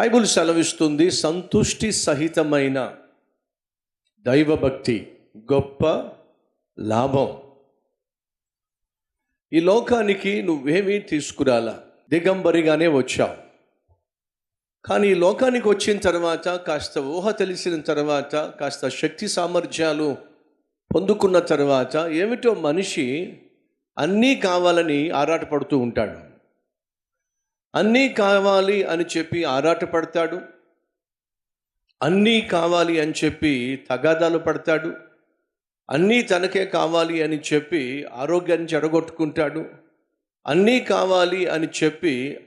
Bible సెలవిస్తుంది సంతుష్టి సహితమైన దైవభక్తి గొప్ప లాభం. ఈ లోకానికి నువ్వేమీ తీసుకురాలా దిగంబరిగానే వచ్చావు. కానీ ఈ లోకానికి వచ్చిన తర్వాత కాస్త ఊహ తెలిసిన తర్వాత కాస్త శక్తి సామర్థ్యాలు పొందుకున్న తర్వాత ఏమిటో మనిషి అన్నీ కావాలని ఆరాటపడుతూ ఉంటాడు. అన్నీ కావాలి అని చెప్పి ఆరాటపడతాడు అన్నీ కావాలి అని చెప్పి తగాదాలు పడతాడు. అన్నీ తనకే కావాలి అని చెప్పి ఆరోగ్యాన్ని చెడగొట్టుకుంటాడు. అన్నీ కావాలి అని చెప్పి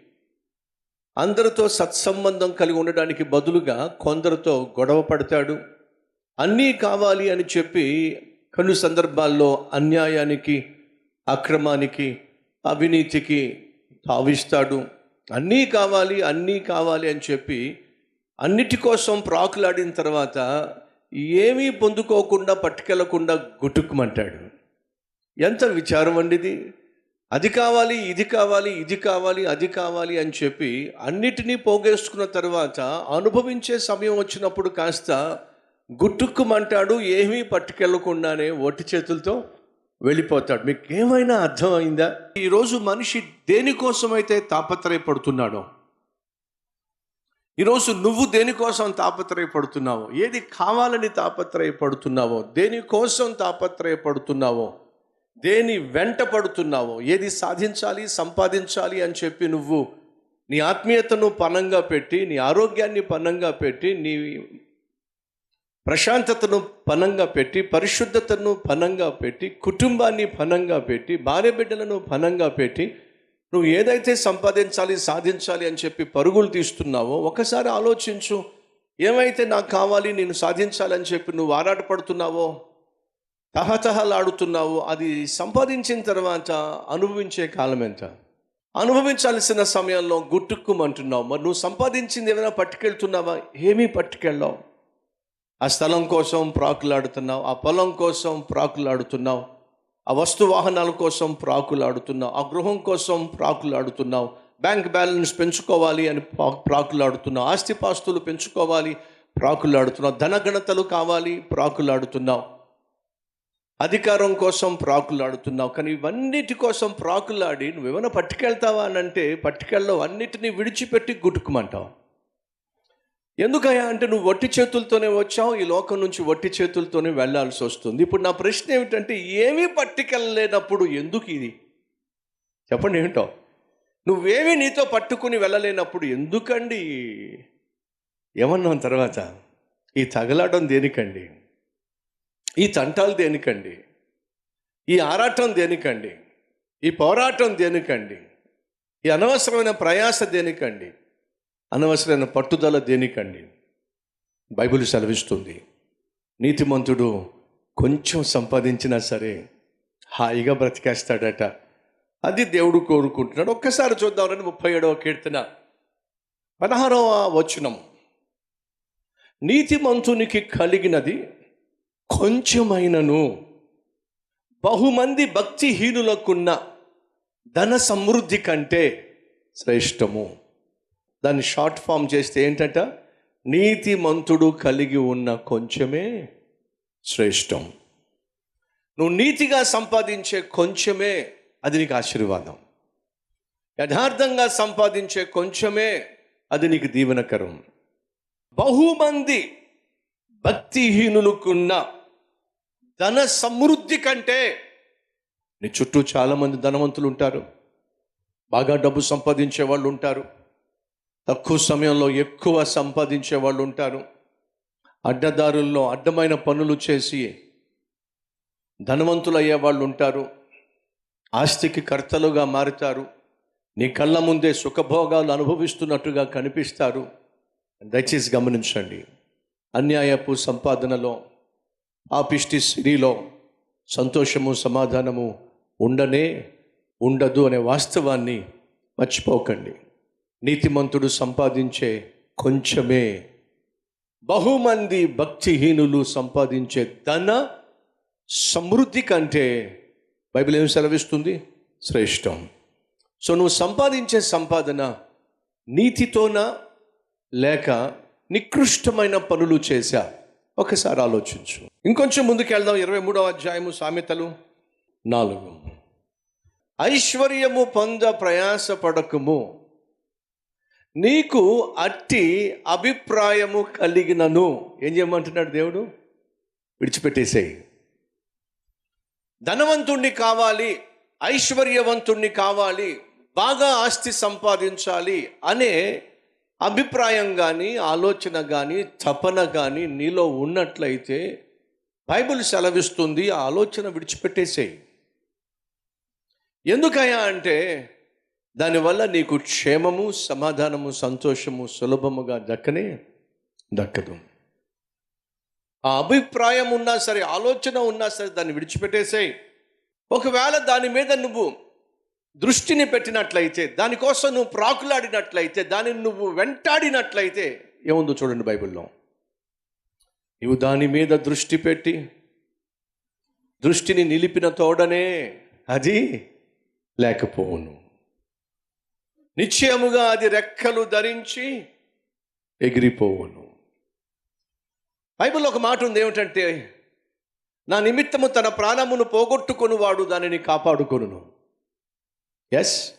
అందరితో సత్సంబంధం కలిగి ఉండడానికి బదులుగా కొందరితో గొడవ పడతాడు. అన్నీ కావాలి అని చెప్పి కొన్ని సందర్భాల్లో అన్యాయానికి అక్రమానికి అవినీతికి తావిస్తాడు. అన్నీ కావాలి అన్నీ కావాలి అని చెప్పి అన్నిటి కోసం ప్రాకులాడిన తర్వాత ఏమీ పొందుకోకుండా పట్టుకెళ్ళకుండా గుట్టుకుమంటాడు ఎంత విచారం అండిది? అది కావాలి ఇది కావాలి ఇది కావాలి అది కావాలి అని చెప్పి అన్నిటినీ పోగేసుకున్న తర్వాత అనుభవించే సమయం వచ్చినప్పుడు కాస్త గుట్టుక్కుమంటాడు ఏమీ పట్టుకెళ్ళకుండానే ఒట్టి చేతులతో వెళ్ళిపోతాడు. మీకు ఏమైనా అర్థమైందా? ఈరోజు మనిషి దేనికోసమైతే తాపత్రయపడుతున్నాడో ఈరోజు నువ్వు దేనికోసం తాపత్రయపడుతున్నావో ఏది కావాలని తాపత్రయపడుతున్నావో దేనికోసం తాపత్రయపడుతున్నావో దేని వెంట పడుతున్నావో ఏది సాధించాలి సంపాదించాలి అని చెప్పి నువ్వు నీ ఆత్మీయతను పనంగా పెట్టి నీ ఆరోగ్యాన్ని పనంగా పెట్టి నీ ప్రశాంతతను పనంగా పెట్టి పరిశుద్ధతను పనంగా పెట్టి కుటుంబాన్ని పనంగా పెట్టి భార్య బిడ్డలను పనంగా పెట్టి నువ్వు ఏదైతే సంపాదించాలి సాధించాలి అని చెప్పి పరుగులు తీస్తున్నావో ఒకసారి ఆలోచించు. ఏమైతే నాకు కావాలి నేను సాధించాలని చెప్పి నువ్వు ఆరాటపడుతున్నావో తహతహలాడుతున్నావో అది సంపాదించిన తర్వాత అనుభవించే కాలం ఎంత? అనుభవించాల్సిన సమయంలో గుట్టుక్కుమంటున్నావు. మరి నువ్వు సంపాదించింది ఏమైనా పట్టుకెళ్తున్నావా? ఏమీ పట్టుకెళ్ళావు. ఆ స్థలం కోసం ప్రాకులాడుతున్నావు ఆ పొలం కోసం ప్రాకులాడుతున్నావు ఆ వస్తు వాహనాల కోసం ప్రాకులాడుతున్నావు ఆ గృహం కోసం ప్రాకులాడుతున్నావు బ్యాంక్ బ్యాలెన్స్ పెంచుకోవాలి అని ప్రాకులాడుతున్నావు ఆస్తిపాస్తులు పెంచుకోవాలి ప్రాకులాడుతున్నావు ధనగణతలు కావాలి ప్రాకులాడుతున్నావు. అధికారం కోసం ప్రాకులాడుతున్నావు కానీ ఇవన్నిటి కోసం ప్రాకులాడి నువ్వేమైనా పట్టుకెళ్తావా అని అంటే పట్టుకెళ్ళవు అన్నిటినీ విడిచిపెట్టి గుట్టుకుమంటావు ఎందుకయ్యా అంటే నువ్వు వట్టి చేతులతోనే వచ్చావు ఈ లోకం నుంచి వట్టి చేతులతోనే వెళ్ళాల్సి వస్తుంది. ఇప్పుడు నా ప్రశ్న ఏమిటంటే ఏమీ పట్టుకెళ్ళలేనప్పుడు ఎందుకు ఇది? చెప్పండి ఏమిటో. నువ్వేమీ నీతో పట్టుకుని వెళ్ళలేనప్పుడు ఎందుకండి? ఏమన్నాం తర్వాత? ఈ తగలాటం దేనికండి? ఈ తంటాలు దేనికండి? ఈ ఆరాటం దేనికండి? ఈ పోరాటం దేనికండి? ఈ అనవసరమైన ప్రయాస దేనికండి? అనవసరమైన పట్టుదల దేనికండి? బైబిల్ సెలవిస్తుంది. నీతిమంతుడు కొంచెం సంపాదించినా సరే హాయిగా బ్రతికేస్తాడట. అది దేవుడు కోరుకుంటున్నాడు. ఒక్కసారి చూద్దాం రండి ముప్పై ఏడవ కీర్తన. పదహారవ వచనం. నీతిమంతునికి కలిగినది కొంచెమైనను. బహుమంది భక్తిహీనులకున్న ధన సమృద్ధి కంటే శ్రేష్టము. దాన్ని షార్ట్ ఫామ్ చేస్తే ఏంటంట? నీతిమంతుడు కలిగి ఉన్న కొంచెమే శ్రేష్టం. నువ్వు నీతిగా సంపాదించే కొంచెమే అది నీకు ఆశీర్వాదం. యథార్థంగా సంపాదించే కొంచెమే అది నీకు దీవెనకరం. బహుమంది భక్తిహీనులకున్న ధన సమృద్ధి కంటే నీ చుట్టూ చాలామంది ధనవంతులు ఉంటారు. బాగా డబ్బు సంపాదించే వాళ్ళు ఉంటారు. తక్కువ సమయంలో ఎక్కువ సంపాదించే వాళ్ళు ఉంటారు. అడ్డదారుల్లో అడ్డమైన పనులు చేసి ధనవంతులు అయ్యే వాళ్ళు ఉంటారు. ఆస్తికి కర్తలుగా మారుతారు. నీ కళ్ళ ముందే సుఖభోగాలు అనుభవిస్తున్నట్టుగా కనిపిస్తారు. దయచేసి గమనించండి. అన్యాయపు సంపాదనలో ఆపిష్టి సిరిలో సంతోషము సమాధానము ఉండనే ఉండదు అనే వాస్తవాన్ని మర్చిపోకండి. నీతిమంతుడు సంపాదించే కొంచెమే. బహుమంది భక్తిహీనులు సంపాదించే ధన సమృద్ధి కంటే బైబిల్ ఏం సెలవిస్తుంది? శ్రేష్టం. సో నువ్వు సంపాదించే సంపాదన నీతితోనా లేక నికృష్టమైన పనులు చేశా? ఒకసారి ఆలోచించు. ఇంకొంచెం ముందుకు వెళ్దాం ఇరవై మూడవ అధ్యాయము సామెతలు నాలుగు. ఐశ్వర్యము పొంద ప్రయాసపడకము. నీకు అట్టి అభిప్రాయము కలిగినను. ఏం చేయమంటున్నాడు దేవుడు? విడిచిపెట్టేసేయి. ధనవంతుణ్ణి కావాలి ఐశ్వర్యవంతుణ్ణి కావాలి బాగా ఆస్తి సంపాదించాలి అనే అభిప్రాయం కానీ ఆలోచన కానీ తపన కానీ నీలో ఉన్నట్లయితే బైబిల్ సెలవిస్తుంది ఆ ఆలోచన విడిచిపెట్టేసేయి. ఎందుకయ్యా అంటే దానివల్ల నీకు క్షేమము సమాధానము సంతోషము సులభముగా దక్కనే దక్కదు. ఆ అభిప్రాయం ఉన్నా సరే ఆలోచన ఉన్నా సరే దాన్ని విడిచిపెట్టేసేయి. ఒకవేళ దాని మీద నువ్వు దృష్టిని పెట్టినట్లయితే దానికోసం నువ్వు ప్రాకులాడినట్లయితే దానిని నువ్వు వెంటాడినట్లయితే ఏముందో చూడండి బైబిల్లో. నువ్వు దాని మీద దృష్టి పెట్టి దృష్టిని నిలిపిన తోడనే అది లేకపోవును. నిశ్చయముగా అది రెక్కలు ధరించి ఎగిరిపోవును. బైబిల్లో ఒక మాట ఉంది ఏమిటంటే నా నిమిత్తము తన ప్రాణమును పోగొట్టుకొనువాడు దానిని కాపాడుకొను ఎస్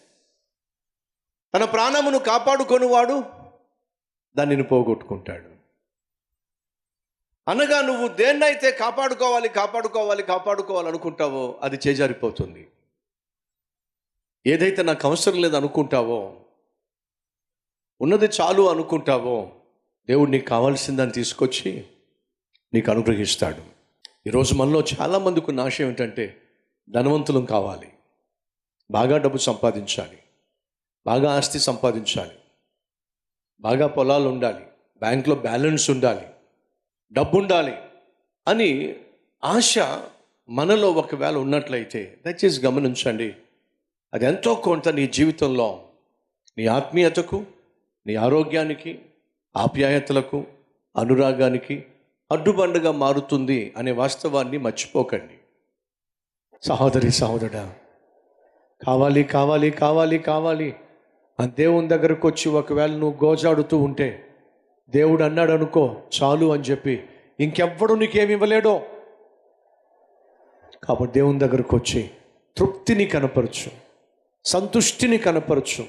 తన ప్రాణమును కాపాడుకొనువాడు దానిని పోగొట్టుకుంటాడు. అనగా నువ్వు దేన్నైతే కాపాడుకోవాలి కాపాడుకోవాలి కాపాడుకోవాలనుకుంటావో అది చేజారిపోతుంది. ఏదైతే నాకు అవసరం లేదు అనుకుంటావో ఉన్నది చాలు అనుకుంటావో దేవుడు నీకు కావాల్సిందని తీసుకొచ్చి నీకు అనుగ్రహిస్తాడు. ఈరోజు మనలో చాలామందికి ఉన్న ఆశయం ఏమిటంటే ధనవంతులం కావాలి. బాగా డబ్బు సంపాదించాలి. బాగా ఆస్తి సంపాదించాలి. బాగా పొలాలు ఉండాలి. బ్యాంక్లో బ్యాలెన్స్ ఉండాలి. డబ్బు ఉండాలి అని ఆశ మనలో ఒకవేళ ఉన్నట్లయితే దయచేసి గమనించండి. అది ఎంతో కొంత నీ జీవితంలో నీ ఆత్మీయతకు నీ ఆరోగ్యానికి ఆప్యాయతలకు అనురాగానికి అడ్డుబండగా మారుతుంది అనే వాస్తవాన్ని మర్చిపోకండి. సహోదరి సహోదరా కావాలి కావాలి కావాలి కావాలి. ఆ దేవుని దగ్గరకు వచ్చి ఒకవేళ నువ్వు గోజాడుతూ ఉంటే దేవుడు అన్నాడు అనుకో చాలు అని చెప్పి ఇంకెవ్వడు నీకేమి ఇవ్వలేడో. కాబట్టి దేవుని దగ్గరకు వచ్చి తృప్తిని కనపరచు. సంతుష్టిని కనపరచు.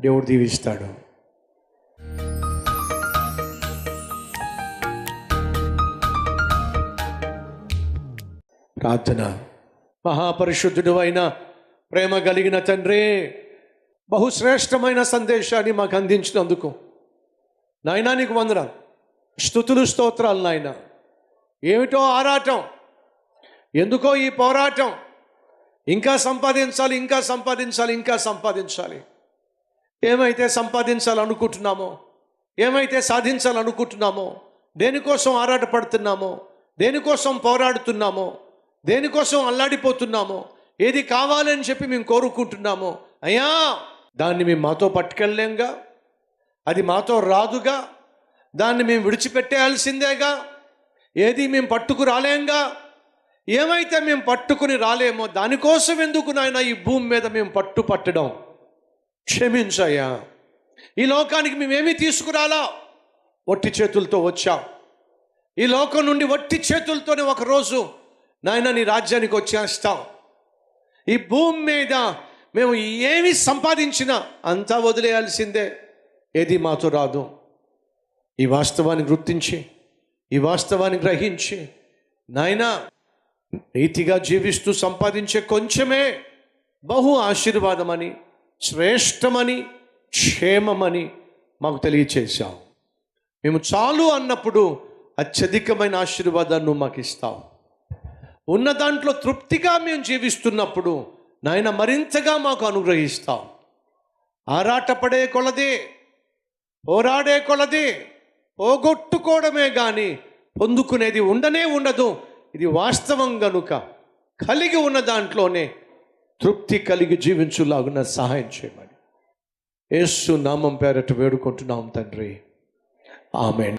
దేవుడు దీవిస్తాడు. ప్రార్థన. మహాపరిశుద్ధుడు అయిన ప్రేమ కలిగిన తండ్రి బహుశ్రేష్టమైన సందేశాన్ని మాకు అందించినందుకు నాయనా నీకు వందన స్థుతులు స్తోత్రాలు నాయన. ఏమిటో ఆరాటం? ఎందుకో ఈ పోరాటం? ఇంకా సంపాదించాలి ఇంకా సంపాదించాలి ఇంకా సంపాదించాలి. ఏమైతే సంపాదించాలనుకుంటున్నామో ఏమైతే సాధించాలనుకుంటున్నామో దేనికోసం ఆరాటపడుతున్నామో దేనికోసం పోరాడుతున్నామో దేనికోసం అల్లాడిపోతున్నామో ఏది కావాలని చెప్పి మేము కోరుకుంటున్నామో అయ్యా దాన్ని మేము మాతో పట్టుకెళ్ళలేంగా అది మాతో రాదుగా దాన్ని మేము విడిచిపెట్టేయాల్సిందేగా ఏది మేము పట్టుకు రాలేంగా ఏమైతే మేము పట్టుకుని రాలేమో దానికోసం ఎందుకు నాయన ఈ భూమి మీద మేము పట్టు పట్టడం? క్షమించయ్యా. ఈ లోకానికి మేమేమీ తీసుకురాలా? ఒట్టి చేతులతో వచ్చాం. ఈ లోకం నుండి వట్టి చేతులతోనే ఒకరోజు నాయన నీ రాజ్యానికి వచ్చేస్తాం. ఈ భూమి మీద మేము ఏమి సంపాదించినా అంతా వదిలేయాల్సిందే. ఏది మాతో రాదు. ఈ వాస్తవాన్ని గుర్తించి ఈ వాస్తవాన్ని గ్రహించి నాయనా నీతిగా జీవిస్తూ సంపాదించే కొంచెమే బహు ఆశీర్వాదమని శ్రేష్టమని క్షేమమని మాకు తెలియచేశావు. మేము చాలు అన్నప్పుడు అత్యధికమైన ఆశీర్వాదాన్ని మాకు ఇస్తావు. ఉన్న దాంట్లో తృప్తిగా మేము జీవిస్తున్నప్పుడు నాయన మరింతగా మాకు అనుగ్రహిస్తావు. ఆరాటపడే కొలదే పోరాడే కొలదే పోగొట్టుకోవడమే కానీ పొందుకునేది ఉండనే ఉండదు. ఇది వాస్తవం గనుక. కలిగి ఉన్న దాంట్లోనే తృప్తి కలిగి జీవించులాగున సహాయం చేయమని. యేసు నామం పేరట వేడుకుంటున్నాం తండ్రి. ఆమెన్.